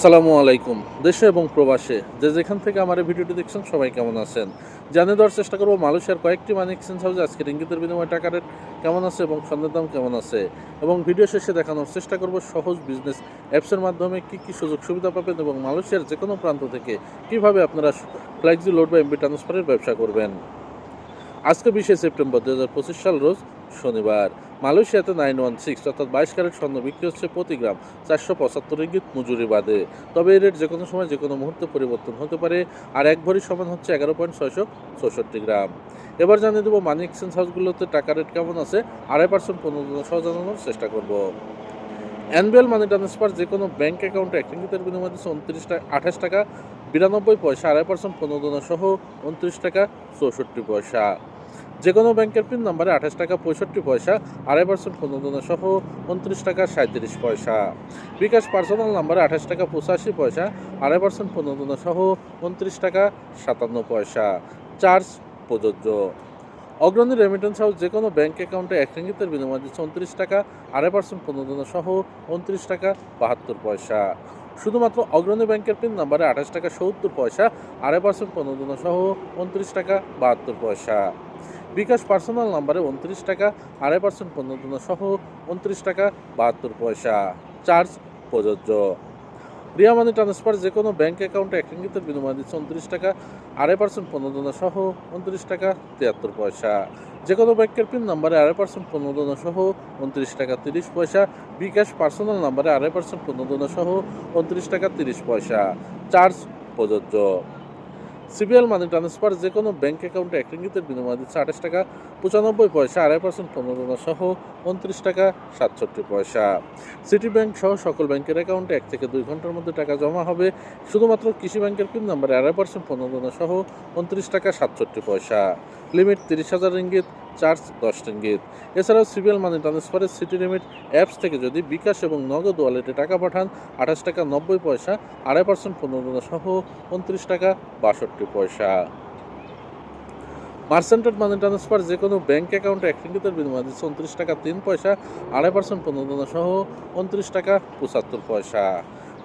আসসালামু আলাইকুম, দেশে এবং প্রবাসে। যে যেখান থেকে আমার ভিডিওটি দেখছেন, সবাই কেমন আছেন? জানিয়ে দেওয়ার চেষ্টা করব, মালয়েশিয়ার কয়েকটি মানি এক্সচেঞ্জ হাউসে আজকে ইঙ্গিতের বিনিময় টাকা রেট কেমন আছে এবং স্বর্ণের দাম কেমন আছে? এবং ভিডিও শেষে দেখানোর চেষ্টা করব, সহজ বিজনেস অ্যাপসের মাধ্যমে কী কী সুযোগ সুবিধা পাবেন এবং মালয়েশিয়ার যে কোনো প্রান্ত থেকে কীভাবে আপনারা ফ্ল্যাক্সি লোড বা এমবি ট্রান্সফারের ব্যবসা করবেন। আজকে বিশে সেপ্টেম্বর দু হাজার পঁচিশ সাল, রোজ শনিবার। মালয়েশিয়াতে নাইন ওয়ান সিক্স অর্থাৎ বাইশ ক্যারেট স্বর্ণ বিক্রি হচ্ছে প্রতি গ্রাম চারশো পঁচাত্তর রিঙ্গিত মজুরি বাদে। তবে এই রেট যে কোনো সময় যে কোনো মুহূর্তে পরিবর্তন হতে পারে। আর এক ভরি সমান হচ্ছে এগারো পয়েন্ট ছয়শো চৌষট্টি গ্রাম। এবার জানিয়ে দেবো মানি এক্সচেঞ্জ হাউসগুলোতে টাকা রেট কেমন আছে, আড়াই পার্সেন্ট পনেরো সহ জানানোর চেষ্টা করব। অ্যানুয়াল মানি ট্রান্সফার যে কোনো ব্যাঙ্ক অ্যাকাউন্টে এক রিঙ্গিতের বিনিময়ে দিচ্ছে উনত্রিশ টাকা আঠাশ টাকা, বিরানব্বই পয়সা, আড়াই পার্সেন্ট পনেরো সহ উনত্রিশ টাকা, চৌষট্টি পয়সা। যে কোনো ব্যাংকের পিন নাম্বারে আঠাশ টাকা পঁয়ষট্টি পয়সা, আড়াই পার্সেন্ট প্রণোদনা সহ উনত্রিশ টাকা সাঁত্রিশ পয়সা। বিকাশ পার্সোনাল নাম্বারে আঠাশ টাকা পঁচাশি পয়সা, আড়াই পার্সেন্ট প্রণোদনা সহ উনত্রিশ টাকা সাতান্ন পয়সা। চার্জ প্রযোজ্য। অগ্রণী রেমিটেন্স হাউস যে কোনো ব্যাঙ্ক অ্যাকাউন্টে এক রিঙ্গিতের বিনিময় দিচ্ছে উনত্রিশ টাকা, আড়াই পার্সেন্ট প্রণোদনা সহ উনত্রিশ টাকা বাহাত্তর পয়সা। শুধুমাত্র অগ্রণী ব্যাংকের পিন নাম্বারে আঠাশ টাকা সত্তর পয়সা, আড়াই পার্সেন্ট প্রণোদনা সহ উনত্রিশ টাকা বাহাত্তর পয়সা। বিকাশ পার্সোনাল নাম্বারে উনত্রিশ টাকা, আড়াই পার্সেন্ট প্রণোদনা সহ উনত্রিশ টাকা, বাহাত্তর পয়সা। চার্জ প্রযোজ্য। রিয়া মানি ট্রান্সফার যে কোনো ব্যাঙ্ক অ্যাকাউন্টে এক রিঙ্গিতের বিনিময় দিচ্ছে উনত্রিশ টাকা, আড়াই পার্সেন্ট প্রণোদনা সহ উনত্রিশ টাকা, তিয়াত্তর পয়সা। যে কোনো ব্যাংকের পিন নাম্বারে আড়াই পার্সেন্ট প্রণোদনা সহ উনত্রিশ টাকা, তিরিশ পয়সা। বিকাশ পার্সোনাল নাম্বারে আড়াই পার্সেন্ট প্রণোদনা সহ উনত্রিশ টাকা, তিরিশ পয়সা। চার্জ প্রযোজ্য। সিবিএল মানি ট্রান্সফার যে কোনো ব্যাঙ্ক অ্যাকাউন্টে এক ইঙ্গিতের বিনিময় দিচ্ছে আঠাশ টাকা, পঁচানব্বই পয়সা, আড়াই পার্সেন্ট প্রণোদনা সহ উনত্রিশ টাকা, সাতষট্টি পয়সা। সিটি ব্যাংক সহ সকল ব্যাংকের অ্যাকাউন্টে এক থেকে দুই ঘণ্টার মধ্যে টাকা জমা হবে। শুধুমাত্র কৃষি ব্যাংকের পিন নাম্বারে আড়াই পার্সেন্ট প্রণোদনা সহ উনত্রিশ টাকা, সাতষট্টি পয়সা। লিমিট তিরিশ হাজার রিঙ্গিত চার্জ দশ রিঙ্গিত এছাড়াও সিবিএল মানি ট্রান্সফারের সিটি লিমিট অ্যাপস থেকে যদি বিকাশ এবং নগদ ওয়ালেটে টাকা পাঠান, আঠাশ টাকা নব্বই পয়সা, আড়াই পার্সেন্ট প্রণোদনা সহ উনত্রিশ টাকা বাষট্টি পয়সা। মার্সেন্টেড মানি ট্রান্সফার যে কোনো ব্যাঙ্ক অ্যাকাউন্টে এক রিঙ্গিতের বিনিময় দিচ্ছে উনত্রিশ টাকা তিন পয়সা, আড়াই পার্সেন্ট প্রণোদনা সহ উনত্রিশ টাকা পঁচাত্তর পয়সা।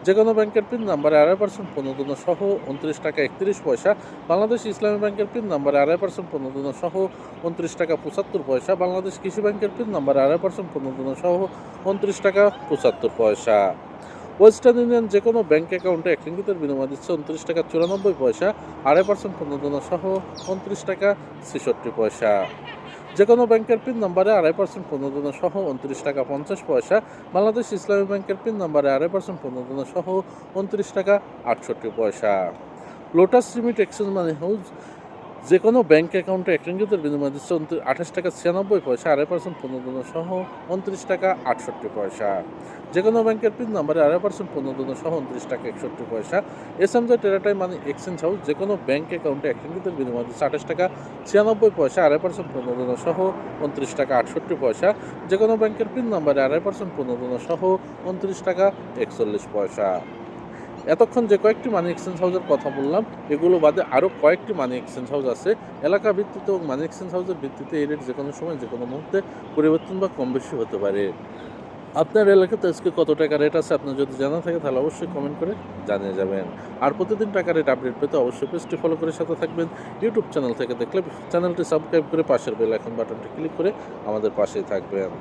যে কোনো ব্যাংকের পিন নাম্বারে আড়াই পার্সেন্ট পনেরো প্রণোদনা সহ উনত্রিশ টাকা একত্রিশ পয়সা, বাংলাদেশ ইসলামী ব্যাংকের পিন নাম্বারে আড়াই পার্সেন্ট পনেরো প্রণোদনা সহ উনত্রিশ টাকা পঁচাত্তর পয়সা, বাংলাদেশ কৃষি ব্যাংকের পিন নাম্বারে আড়াই পার্সেন্ট পনেরো প্রণোদনা সহ উনত্রিশ টাকা পঁচাত্তর পয়সা। ওয়েস্টার্ন ইউনিয়ন যে কোনো ব্যাঙ্ক অ্যাকাউন্টে এক রিঙ্গিতের বিনিময় দিচ্ছে উনত্রিশ টাকা চুরানব্বই পয়সা, আড়াই পার্সেন্ট পনেরো প্রণোদনা সহ উনত্রিশ টাকা ছেষট্টি পয়সা। যে কোনো ব্যাংকের পিন নম্বরে আড়াই পার্সেন্ট প্রণোদনা সহ উনত্রিশ টাকা পঞ্চাশ পয়সা, বাংলাদেশ ইসলামী ব্যাংকের পিন নম্বরে আড়াই পার্সেন্ট প্রণোদনা সহ উনত্রিশ টাকা আটষট্টি পয়সা। Lotus limit exchange money house যে কোনো ব্যাঙ্ক অ্যাকাউন্টে এক বিনিময় দিচ্ছে আঠাশ টাকা ছিয়ানব্বই পয়সা, আড়াই পার্সেন্ট প্রণোদনা সহ উনত্রিশ টাকা আটষট্টি পয়সা। যে কোনো ব্যাংকের পিন নাম্বারে আড়াই পার্সেন্ট প্রণোদনা সহ উনত্রিশ টাকা একষট্টি পয়সা। এস এম জে টেরাটাই মানে এক্সচেঞ্জ হাউস যে কোনো ব্যাঙ্ক অ্যাকাউন্টে এক বিনিময় দিচ্ছে আঠাশ টাকা ছিয়ানব্বই পয়সা, আড়াই পার্সেন্ট প্রণোদনা সহ উনত্রিশ টাকা আটষট্টি পয়সা। যে কোনো ব্যাংকের পিন নাম্বারে আড়াই পার্সেন্ট প্রণোদনা সহ উনত্রিশ টাকা একচল্লিশ পয়সা। এতক্ষণ যে কয়েকটি মানি এক্সচেঞ্জ হাউসের কথা বললাম, এগুলো বাদে আরও কয়েকটি মানি এক্সচেঞ্জ হাউস আছে। এলাকা ভিত্তিতে এবং মানি এক্সচেঞ্জ হাউসের ভিত্তিতে এই রেট যে কোনো সময়, যে কোনো মুহূর্তে পরিবর্তন বা কম বেশি হতে পারে। আপনার এলাকাতে আজকে কত টাকা রেট আছে, আপনার যদি জানা থাকে, তাহলে অবশ্যই কমেন্ট করে জানিয়ে যাবেন। আর প্রতিদিন টাকা রেট আপডেট পেতে অবশ্যই পেজটি ফলো করে সাথে থাকবেন। ইউটিউব চ্যানেল থেকে দেখলে চ্যানেলটি সাবস্ক্রাইব করে পাশের বেল আইকন বাটনটি ক্লিক করে আমাদের পাশেই থাকবেন।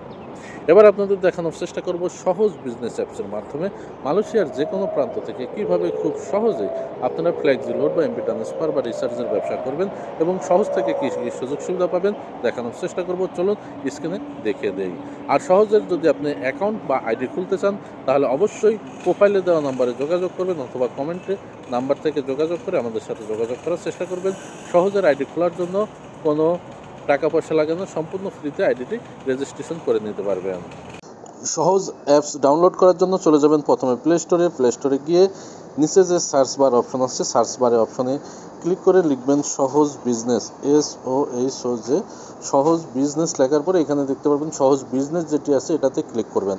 এবার আপনাদের দেখানোর চেষ্টা করব সহজ বিজনেস অ্যাপসের মাধ্যমে মালয়েশিয়ার যে কোনো প্রান্ত থেকে কীভাবে খুব সহজেই আপনারা ফ্ল্যাক্সি লোড বা এমপি ট্রান্সফার বা রিচার্জের ব্যবসা করবেন এবং সহজ থেকে কী কী সুযোগ সুবিধা পাবেন দেখানোর চেষ্টা করব। চলুন স্ক্রিনে দেখে দেই। আর সহজে যদি আপনি অ্যাকাউন্ট বা আইডি খুলতে চান, তাহলে অবশ্যই প্রোফাইলে দেওয়া নাম্বারে যোগাযোগ করবেন অথবা কমেন্টে নাম্বার থেকে যোগাযোগ করে আমাদের সাথে যোগাযোগ করার চেষ্টা করবেন। সহজের আইডি খোলার জন্য কোনো টাকা পয়সা লাগে না সম্পূর্ণ ফ্রিতে আইডিটি রেজিস্ট্রেশন করে নিতে পারবেন সহজ অ্যাপস ডাউনলোড করার জন্য চলে যাবেন প্রথমে প্লে স্টোরে প্লে স্টোরে গিয়ে নিচে যে সার্চ বার অপশন আছে সার্চ বারে অপশনে ক্লিক করে লিখবেন Sohoj business S O H O যে সহজ বিজনেস লেখার পরে এখানে দেখতে পারবেন সহজ বিজনেস যেটি আছে, এটাতে ক্লিক করবেন।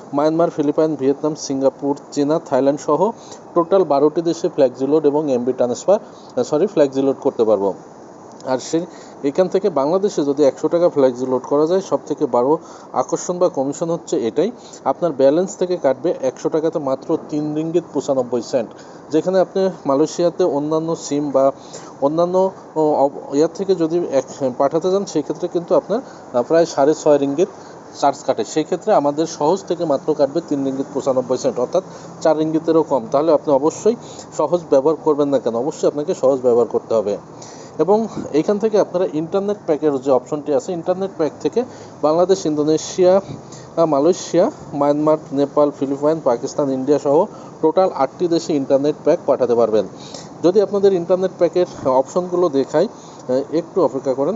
Myanmar, Philippines, Vietnam, Singapore, চীনা, থাইল্যান্ড সহ টোটাল বারোটি দেশে ফ্ল্যাক্সিলোড এবং এমবি ট্রান্সফার সরি ফ্ল্যাক্সিলোড করতে পারব। আর সেই, এখান থেকে বাংলাদেশে যদি একশো টাকা ফ্ল্যাক্সি লোড করা যায় সব থেকে বড় আকর্ষণ বা কমিশন হচ্ছে এটাই। আপনার ব্যালেন্স থেকে কাটবে একশো টাকাতে মাত্র তিন রিঙ্গিত পঁচানব্বই সেন্ট। যেখানে আপনি মালয়েশিয়াতে অন্যান্য সিম বা অন্যান্য ইয়ার থেকে যদি এক, পাঠাতে যান সেক্ষেত্রে কিন্তু আপনার প্রায় সাড়ে ছয় রিঙ্গিত চার্জ কাটে। সেই ক্ষেত্রে আমাদের সহজ থেকে মাত্র কাটবে তিন রিঙ্গিত পঁচানব্বই সেন্ট, অর্থাৎ চার রিঙ্গিতেরও কম। তাহলে আপনি অবশ্যই সহজ ব্যবহার করবেন না কেন? অবশ্যই আপনাকে সহজ ব্যবহার করতে হবে। এবং এইখান থেকে আপনারা ইন্টারনেট প্যাকের যে অপশনটি আছে, ইন্টারনেট প্যাক থেকে Bangladesh, Indonesia Malaysia, Myanmar, Nepal, Philippines, Pakistan, India সহ টোটাল আটটি দেশে ইন্টারনেট প্যাক পাঠাতে পারবেন। যদি আপনাদের ইন্টারনেট প্যাকের অপশনগুলো দেখাই একটু অপেক্ষা করেন।